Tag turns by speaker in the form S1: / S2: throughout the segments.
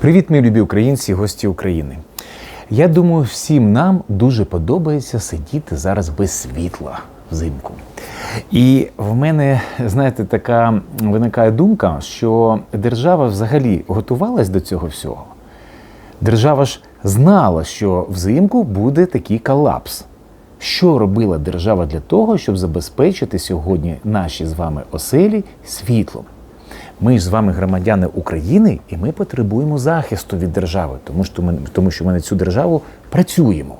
S1: Привіт, мої любі українці, гості України. Я думаю, всім нам дуже подобається сидіти зараз без світла взимку. І в мене, знаєте, така виникає думка, що держава взагалі готувалась до цього всього. Держава ж знала, що взимку буде такий колапс. Що робила держава для того, щоб забезпечити сьогодні наші з вами оселі світлом? Ми з вами громадяни України, і ми потребуємо захисту від держави, тому що ми, тому що ми на цю державу працюємо.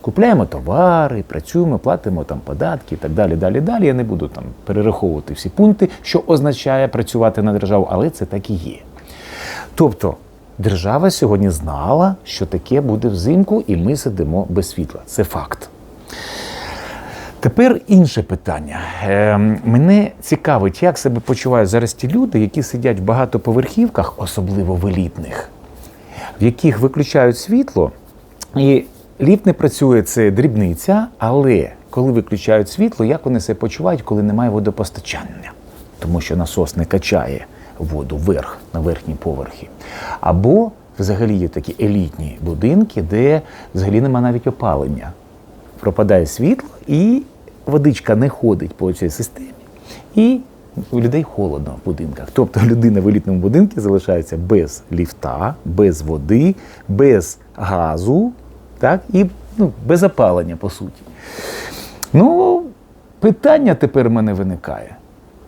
S1: Купляємо товари, працюємо, платимо там податки і так далі. Далі, далі. Я не буду там перераховувати всі пункти, що означає працювати на державу, але це так і є. Тобто держава сьогодні знала, що таке буде взимку, і ми сидимо без світла. Це факт. Тепер інше питання. Е, мене цікавить, як себе почувають зараз ті люди, які сидять в багатоповерхівках, особливо в елітних, в яких виключають світло, і ліфт не працює, це дрібниця, але коли виключають світло, як вони себе почувають, коли немає водопостачання? Тому що насос не качає воду вверх на верхні поверхи. Або взагалі є такі елітні будинки, де взагалі немає навіть опалення пропадає світло, і водичка не ходить по цій системі. І у людей холодно в будинках. Тобто людина в елітному будинку залишається без ліфта, без води, без газу, так, і ну, без опалення, по суті. Ну, питання тепер в мене виникає.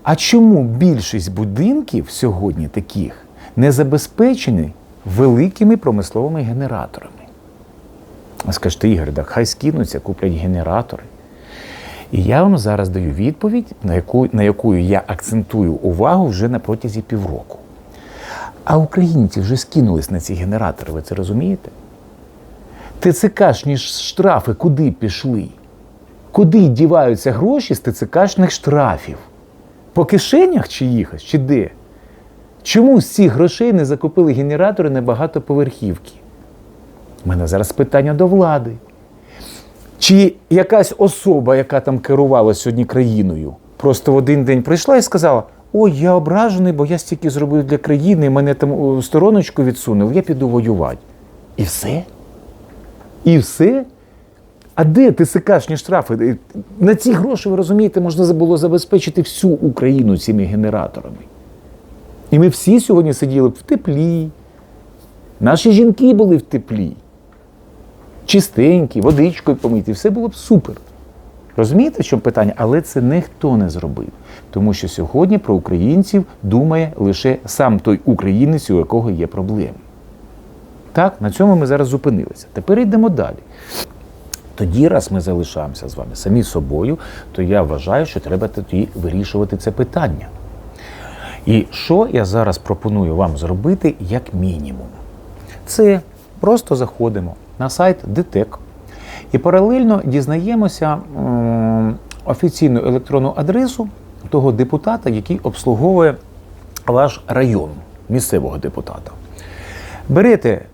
S1: А чому більшість будинків сьогодні таких не забезпечені великими промисловими генераторами? Скажете, Ігор, так хай скинуться, куплять генератори. І я вам зараз даю відповідь, на яку, на яку я акцентую увагу вже на протязі півроку. А українці вже скинулись на ці генератори, ви це розумієте? ТЦКшні штрафи куди пішли? Куди діваються гроші з ТЦКшних штрафів? По кишенях чи їхать, чи де? Чому з цих грошей не закупили генератори на багатоповерхівки? У мене зараз питання до влади. Чи якась особа, яка там керувала сьогодні країною, просто в один день прийшла і сказала: Ой, я ображений, бо я стільки зробив для країни, мене там стороночку відсунув, я піду воювати. І все? І все? А де ТСКшні штрафи? На ці гроші, ви розумієте, можна було забезпечити всю Україну цими генераторами. І ми всі сьогодні сиділи в теплі. Наші жінки були в теплі чистенькі, водичкою помиті, все було б супер. Розумієте, в чому питання? Але це ніхто не зробив. Тому що сьогодні про українців думає лише сам той українець, у якого є проблеми. Так, на цьому ми зараз зупинилися. Тепер йдемо далі. Тоді, раз ми залишаємося з вами самі собою, то я вважаю, що треба тоді вирішувати це питання. І що я зараз пропоную вам зробити як мінімум? Це просто заходимо на сайт ДТЕК і паралельно дізнаємося офіційну електронну адресу того депутата, який обслуговує ваш район місцевого депутата. Берете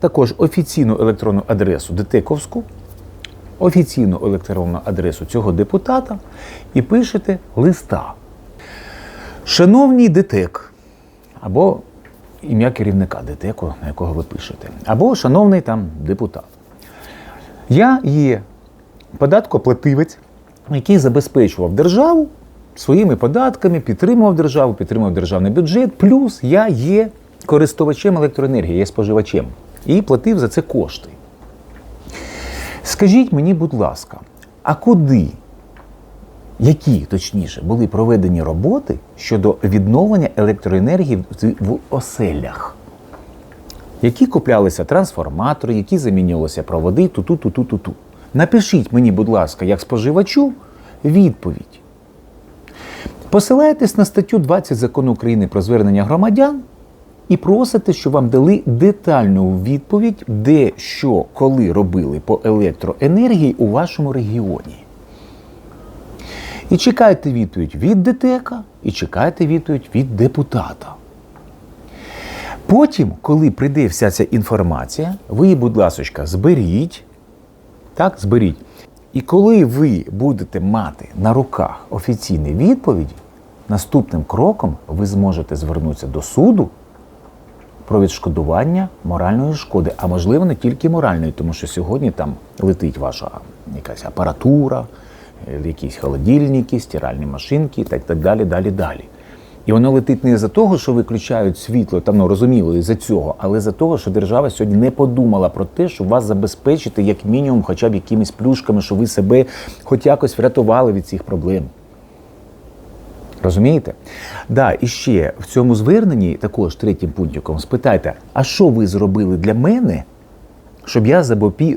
S1: також офіційну електронну адресу ДТЕКовську, офіційну електронну адресу цього депутата і пишете листа. Шановний ДТЕК, або ім'я керівника ДТЕКу, на якого ви пишете, або шановний там депутат. Я є податкоплативець, який забезпечував державу своїми податками, підтримував державу, підтримував державний бюджет. Плюс я є користувачем електроенергії, є споживачем і платив за це кошти. Скажіть мені, будь ласка, а куди, які точніше були проведені роботи щодо відновлення електроенергії в- оселях? Які куплялися трансформатори, які замінювалися проводи, ту-ту, ту-ту, ту-ту. Напишіть мені, будь ласка, як споживачу, відповідь. Посилаєтесь на статтю 20 закону України про звернення громадян і просите, щоб вам дали детальну відповідь, де, що, коли робили по електроенергії у вашому регіоні. І чекайте відповідь від ДТЕКа, і чекайте відповідь від депутата. Потім, коли прийде вся ця інформація, ви її, будь ласка, зберіть. Так, зберіть. І коли ви будете мати на руках офіційні відповіді, наступним кроком ви зможете звернутися до суду про відшкодування моральної шкоди, а можливо не тільки моральної, тому що сьогодні там летить ваша якась апаратура, якісь холодильники, стиральні машинки та й так далі, далі, далі. І воно летить не за того, що виключають світло, там ну розуміло, і за цього, але за того, що держава сьогодні не подумала про те, щоб вас забезпечити як мінімум, хоча б якимись плюшками, що ви себе хоч якось врятували від цих проблем. Розумієте? Да, і ще в цьому зверненні, також третім пунктиком, спитайте, а що ви зробили для мене, щоб я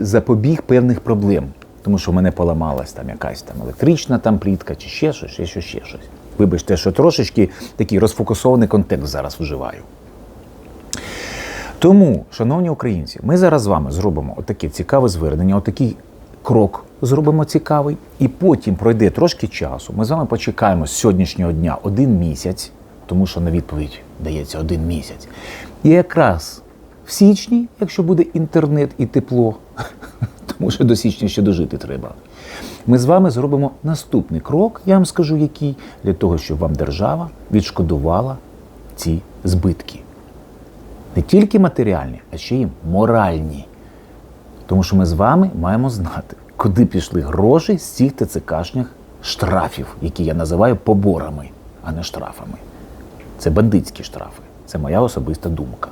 S1: запобіг певних проблем? Тому що в мене поламалась там якась там електрична там плітка, чи ще щось, ще щось, ще щось. Вибачте, що трошечки такий розфокусований контекст зараз вживаю. Тому, шановні українці, ми зараз з вами зробимо отаке цікаве звернення, отакий крок зробимо цікавий, і потім пройде трошки часу. Ми з вами почекаємо з сьогоднішнього дня один місяць, тому що на відповідь дається один місяць. І якраз в січні, якщо буде інтернет і тепло, що до січня ще дожити треба. Ми з вами зробимо наступний крок, я вам скажу який, для того, щоб вам держава відшкодувала ці збитки. Не тільки матеріальні, а ще й моральні. Тому що ми з вами маємо знати, куди пішли гроші з цих ТЦКшних штрафів, які я називаю поборами, а не штрафами. Це бандитські штрафи. Це моя особиста думка.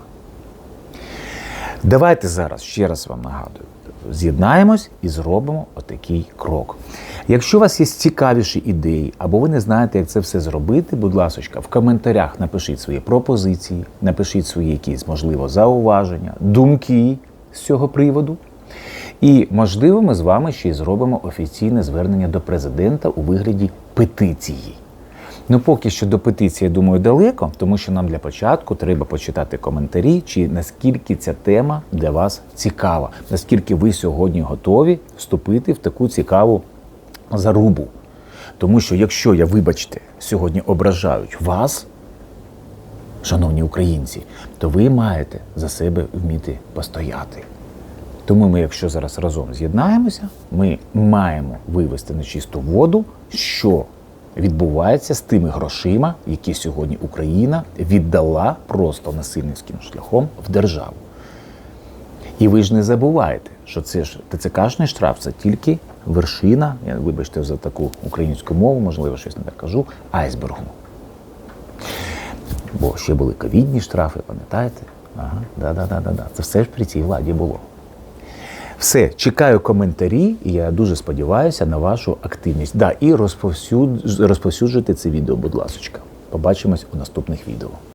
S1: Давайте зараз ще раз вам нагадую: з'єднаємось і зробимо отакий крок. Якщо у вас є цікавіші ідеї, або ви не знаєте, як це все зробити, будь ласка, в коментарях напишіть свої пропозиції, напишіть свої якісь, можливо, зауваження, думки з цього приводу. І, можливо, ми з вами ще й зробимо офіційне звернення до президента у вигляді петиції. Ну, поки що до петиції, я думаю, далеко, тому що нам для початку треба почитати коментарі, чи наскільки ця тема для вас цікава, наскільки ви сьогодні готові вступити в таку цікаву зарубу. Тому що, якщо я, вибачте, сьогодні ображають вас, шановні українці, то ви маєте за себе вміти постояти. Тому ми, якщо зараз разом з'єднаємося, ми маємо вивести на чисту воду, що відбувається з тими грошима, які сьогодні Україна віддала просто насильницьким шляхом в державу. І ви ж не забувайте, що це ж ТЦКшний штраф це тільки вершина, я вибачте за таку українську мову, можливо, щось не так кажу, айсбергу. Бо ще були ковідні штрафи, пам'ятаєте? Ага, да-да-да-да. Це все ж при цій владі було. Все, чекаю коментарі, і я дуже сподіваюся на вашу активність. Да, і розповсюд... розповсюджуйте це відео, будь ласка. Побачимось у наступних відео.